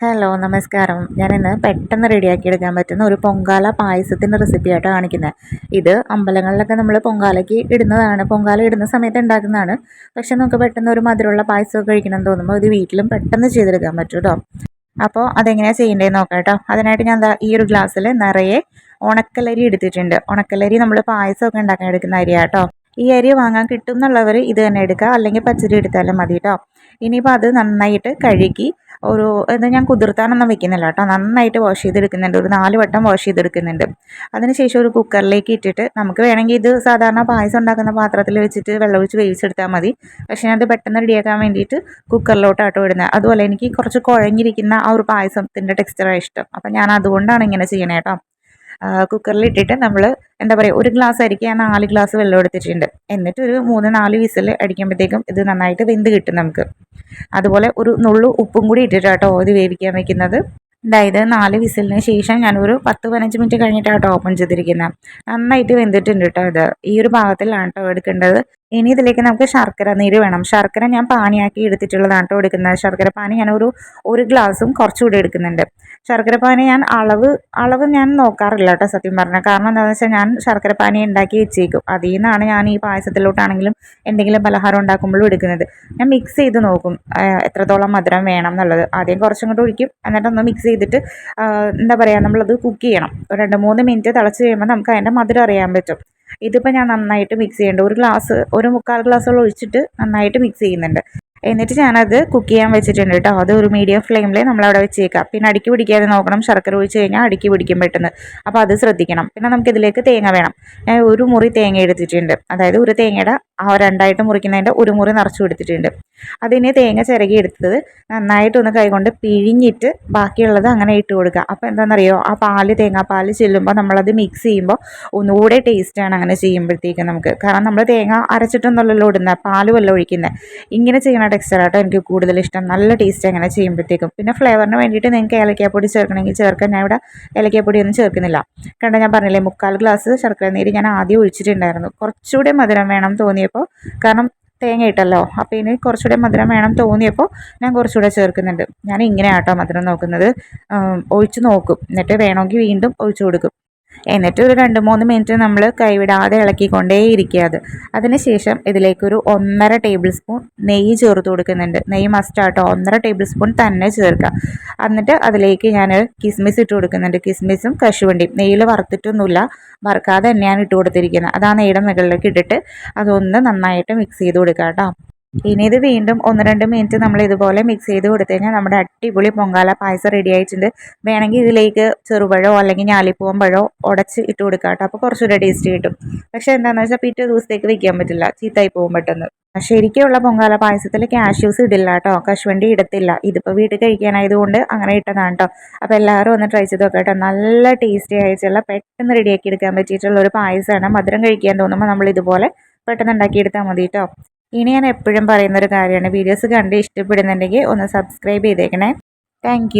Hello നമസ്കാരം. ഞാനിന്ന് പെട്ടെന്ന് റെഡിയാക്കി എടുക്കാൻ പറ്റുന്ന ഒരു പൊങ്കാല പായസത്തിന്റെ റെസിപ്പിയായിട്ട് കാണിക്കുന്നത് ഇത് അമ്പലങ്ങളിലൊക്കെ നമ്മൾ പൊങ്കാലയ്ക്ക് ഇടുന്നതാണ്. പൊങ്കാല ഇടുന്ന സമയത്ത് ഉണ്ടാക്കുന്നതാണ് പക്ഷെ നമുക്ക് പെട്ടെന്ന് ഒരു മധുരമുള്ള പായസമൊക്കെ കഴിക്കണം തോന്നുമ്പോൾ ഇത് വീട്ടിലും പെട്ടെന്ന് ചെയ്തെടുക്കാൻ പറ്റും കേട്ടോ അപ്പോൾ അതെങ്ങനെയാണ് ചെയ്യേണ്ടതെന്ന് നോക്കാം കേട്ടോ അതിനായിട്ട് ഞാൻ ഈ ഒരു ഗ്ലാസ്സിൽ നിറയെ ഉണക്കലരി എടുത്തിട്ടുണ്ട്. ഉണക്കലരി നമ്മൾ പായസമൊക്കെ ഉണ്ടാക്കാൻ എടുക്കുന്ന അരിയാട്ടോ ഈ അരി വാങ്ങാൻ കിട്ടും എന്നുള്ളവർ ഇത് തന്നെ എടുക്കുക. അല്ലെങ്കിൽ പച്ചരി എടുത്താലും മതി കേട്ടോ ഇനിയിപ്പോൾ അത് നന്നായിട്ട് കഴുകി ഒരു ഇത് ഞാൻ കുതിർത്താനൊന്നും വെക്കുന്നില്ല കേട്ടോ നന്നായിട്ട് വാഷ് ചെയ്തെടുക്കുന്നുണ്ട്. ഒരു നാല് വട്ടം വാഷ് ചെയ്തെടുക്കുന്നുണ്ട്. അതിനുശേഷം ഒരു കുക്കറിലേക്ക് ഇട്ടിട്ട് നമുക്ക് വേണമെങ്കിൽ ഇത് സാധാരണ പായസം ഉണ്ടാക്കുന്ന പാത്രത്തിൽ വെച്ചിട്ട് വെള്ളം ഒഴിച്ച് വേവിച്ചെടുത്താൽ മതി. പക്ഷേ അത് പെട്ടെന്ന് റെഡിയാക്കാൻ വേണ്ടിയിട്ട് കുക്കറിലോട്ടാട്ടോ ഇടുന്നത്. അതുപോലെ എനിക്ക് കുറച്ച് കുഴഞ്ഞിരിക്കുന്ന ആ ഒരു പായസത്തിന്റെ ടെക്സ്ചറാണ് ഇഷ്ടം. അപ്പം ഞാൻ അതുകൊണ്ടാണ് ഇങ്ങനെ ചെയ്യണേ കേട്ടോ കുക്കറിലിട്ടിട്ട് നമ്മൾ എന്താ പറയുക ഒരു ഗ്ലാസ് അരിക്ക് ഞാൻ നാല് ഗ്ലാസ് വെള്ളം എടുത്തിട്ടുണ്ട്. എന്നിട്ട് ഒരു മൂന്ന് നാല് വിസിൽ അടിക്കുമ്പോഴത്തേക്കും ഇത് നന്നായിട്ട് വെന്ത് കിട്ടും നമുക്ക്. അതുപോലെ ഒരു നുള്ളു ഉപ്പും കൂടി ഇട്ടിട്ടാട്ടോ ഇത് വേവിക്കാൻ വെക്കുന്നത്. അതായത് നാല് വിസിലിന് ശേഷം ഞാനൊരു പത്ത് പതിനഞ്ച് മിനിറ്റ് കഴിഞ്ഞിട്ടാട്ടോ ഓപ്പൺ ചെയ്തിരിക്കുന്നത് നന്നായിട്ട് വെന്തിട്ടുണ്ട് കേട്ടോ ഇത്. ഈ ഒരു ഭാഗത്തിലാണ് കേട്ടോ എടുക്കേണ്ടത്. ഇനി ഇതിലേക്ക് നമുക്ക് ശർക്കര നീര് വേണം. ശർക്കര ഞാൻ പാനിയാക്കി എടുത്തിട്ടുള്ളതാണ് കേട്ടോ എടുക്കുന്നത്. ശർക്കര പാനി ഞാൻ ഒരു ഒരു ഗ്ലാസും കുറച്ചുകൂടി എടുക്കുന്നുണ്ട്. ശർക്കര പാനി ഞാൻ അളവ് അളവ് ഞാൻ നോക്കാറില്ല കേട്ടോ സത്യം പറഞ്ഞാൽ. കാരണം എന്താണെന്ന് വെച്ചാൽ ഞാൻ ശർക്കര പാനി ഉണ്ടാക്കി വെച്ചേക്കും. അതിൽ നിന്നാണ് ഞാൻ ഈ പായസത്തിലോട്ടാണെങ്കിലും എന്തെങ്കിലും പലഹാരം ഉണ്ടാക്കുമ്പോഴും എടുക്കുന്നത്. ഞാൻ മിക്സ് ചെയ്ത് നോക്കും എത്രത്തോളം മധുരം വേണം എന്നുള്ളത്. ആദ്യം കുറച്ചും കൂടെ ഒഴിക്കും എന്നിട്ടൊന്ന് മിക്സ് ചെയ്തിട്ട് എന്താ പറയുക നമ്മളത് കുക്ക് ചെയ്യണം. രണ്ട് മൂന്ന് മിനിറ്റ് തിളച്ച് കഴിയുമ്പോൾ നമുക്ക് അതിന്റെ മധുരം അറിയാൻ പറ്റും. ഇതിപ്പോൾ ഞാൻ നന്നായിട്ട് മിക്സ് ചെയ്യേണ്ട ഒരു ഗ്ലാസ് ഒരു മുക്കാൽ ഗ്ലാസ്സോളം ഒഴിച്ചിട്ട് നന്നായിട്ട് മിക്സ് ചെയ്യുന്നുണ്ട്. എന്നിട്ട് ഞാനത് കുക്ക് ചെയ്യാൻ വെച്ചിട്ടുണ്ട് കേട്ടോ. അത് ഒരു മീഡിയം ഫ്ലെയിമിൽ നമ്മളവിടെ വെച്ചേക്കാം. പിന്നെ അടുക്കി പിടിക്കാതെ നോക്കണം. ശർക്കര ഒഴിച്ച് കഴിഞ്ഞാൽ അടുക്കി പിടിക്കും പെട്ടെന്ന്. അപ്പോൾ അത് ശ്രദ്ധിക്കണം. പിന്നെ നമുക്കിതിലേക്ക് തേങ്ങ വേണം. ഞാൻ ഒരു മുറി തേങ്ങ എടുത്തിട്ടുണ്ട്. അതായത് ഒരു തേങ്ങയുടെ ആ രണ്ടായിട്ട് മുറിക്കുന്നതിന്റെ ഒരു മുറി നിറച്ചു എടുത്തിട്ടുണ്ട് അതിനെ തേങ്ങ ചിരകി എടുത്തത് നന്നായിട്ടൊന്ന് കൈകൊണ്ട് പിഴിഞ്ഞിട്ട് ബാക്കിയുള്ളത് അങ്ങനെ ഇട്ട് കൊടുക്കുക. അപ്പോൾ എന്താണെന്നറിയോ? ആ പാൽ തേങ്ങാപ്പാൽ ചെല്ലുമ്പോൾ നമ്മളത് മിക്സ് ചെയ്യുമ്പോൾ ഒന്നുകൂടെ ടേസ്റ്റാണ് അങ്ങനെ ചെയ്യുമ്പോഴത്തേക്കും നമുക്ക്. കാരണം നമ്മൾ തേങ്ങ അരച്ചിട്ടൊന്നുമല്ലല്ലോ ഇടുന്നത് പാൽ വല്ല ഒഴിക്കുന്നത് ഇങ്ങനെ ചെയ്യണ ടെക്സ്ചറാട്ടോ എനിക്ക് കൂടുതൽ ഇഷ്ടം. നല്ല ടേസ്റ്റ് അങ്ങനെ ചെയ്യുമ്പോഴത്തേക്കും. പിന്നെ ഫ്ലേവറിന് വേണ്ടിയിട്ട് നിങ്ങൾക്ക് ഏലക്കാപ്പൊടി ചേർക്കണമെങ്കിൽ ചേർക്കാൻ ഞാൻ ഇവിടെ ഏലക്കാപ്പൊടി ഒന്നും ചേർക്കുന്നില്ല. കണ്ട ഞാൻ പറഞ്ഞില്ലേ മുക്കാൽ ഗ്ലാസ് ശർക്കര നീര് ഞാൻ ആദ്യം ഒഴിച്ചിട്ടുണ്ടായിരുന്നു. കുറച്ചുകൂടെ മധുരം വേണം തോന്നിയപ്പോൾ കാരണം തേങ്ങ ഇട്ടല്ലോ. അപ്പോൾ ഇനി കുറച്ചുകൂടെ മധുരം വേണം തോന്നിയപ്പോൾ ഞാൻ കുറച്ചുകൂടെ ചേർക്കുന്നുണ്ട്. ഞാൻ ഇങ്ങനെയാട്ടോ മധുരം നോക്കുന്നത്. ഒഴിച്ച് നോക്കും. എന്നിട്ട് വേണമെങ്കിൽ വീണ്ടും ഒഴിച്ചു കൊടുക്കും. എന്നിട്ട് ഒരു രണ്ട് മൂന്ന് മിനിറ്റ് നമ്മൾ കൈവിടാതെ ഇളക്കിക്കൊണ്ടേ ഇരിക്കുക അത്. അതിനുശേഷം ഇതിലേക്കൊരു ഒന്നര ടേബിൾ സ്പൂൺ നെയ്യ് ചേർത്ത് കൊടുക്കുന്നുണ്ട്. നെയ്യ് മസ്റ്റാട്ടോ ഒന്നര ടേബിൾ സ്പൂൺ തന്നെ ചേർക്കുക. എന്നിട്ട് അതിലേക്ക് ഞാൻ കിസ്മിസ് ഇട്ട് കൊടുക്കുന്നുണ്ട്. കിസ്മിസും കശുവണ്ടിയും. നെയ്യിൽ വറുത്തിട്ടൊന്നുമില്ല. വറുക്കാതെ തന്നെയാണ് ഇട്ട് കൊടുത്തിരിക്കുന്നത്. അത് നെയ്യുടെ മുകളിലേക്ക് ഇട്ടിട്ട് അതൊന്ന് നന്നായിട്ട് മിക്സ് ചെയ്ത് കൊടുക്കുക കേട്ടോ. ഇനി ഇത് വീണ്ടും ഒന്ന് രണ്ട് മിനിറ്റ് നമ്മൾ ഇതുപോലെ മിക്സ് ചെയ്ത് കൊടുത്തു കഴിഞ്ഞാൽ നമ്മുടെ അടിപൊളി പൊങ്കാല പായസം റെഡി ആയിട്ടുണ്ട്. വേണമെങ്കിൽ ഇതിലേക്ക് ചെറുപഴോ അല്ലെങ്കിൽ ഞാലിപ്പൂവൻ പഴോ ഉടച്ച് ഇട്ട് കൊടുക്കാം കേട്ടോ. അപ്പോൾ കുറച്ചുകൂടെ ടേസ്റ്റ് കിട്ടും. പക്ഷേ എന്താണെന്ന് വെച്ചാൽ പിറ്റേ ദിവസത്തേക്ക് വെക്കാൻ പറ്റില്ല. ചീത്തായി പോകും പെട്ടെന്ന്. ശരിക്കുള്ള പൊങ്കാല പായസത്തിൽ കാഷ്യൂസ് ഇടില്ല കേട്ടോ. കശുവണ്ടി ഇടത്തില്ല. ഇതിപ്പോൾ വീട്ടിൽ കഴിക്കാനായതുകൊണ്ട് അങ്ങനെ ഇട്ടതാണ് കേട്ടോ. അപ്പോൾ എല്ലാവരും ഒന്ന് ട്രൈ ചെയ്ത് നോക്കാം നല്ല ടേസ്റ്റി ആയിട്ടുള്ള പെട്ടെന്ന് റെഡിയാക്കി എടുക്കാൻ പറ്റിയിട്ടുള്ള ഒരു പായസമാണ്. മധുരം കഴിക്കാൻ തോന്നുമ്പോൾ നമ്മൾ ഇതുപോലെ പെട്ടെന്ന് ഉണ്ടാക്കിയെടുത്താൽ മതി കേട്ടോ. ഇനി ഞാൻ എപ്പോഴും പറയുന്നൊരു കാര്യമാണ്. വീഡിയോസ് കണ്ട് ഇഷ്ടപ്പെടുന്നുണ്ടെങ്കിൽ ഒന്ന് സബ്സ്ക്രൈബ് ചെയ്തേക്കണേ. താങ്ക്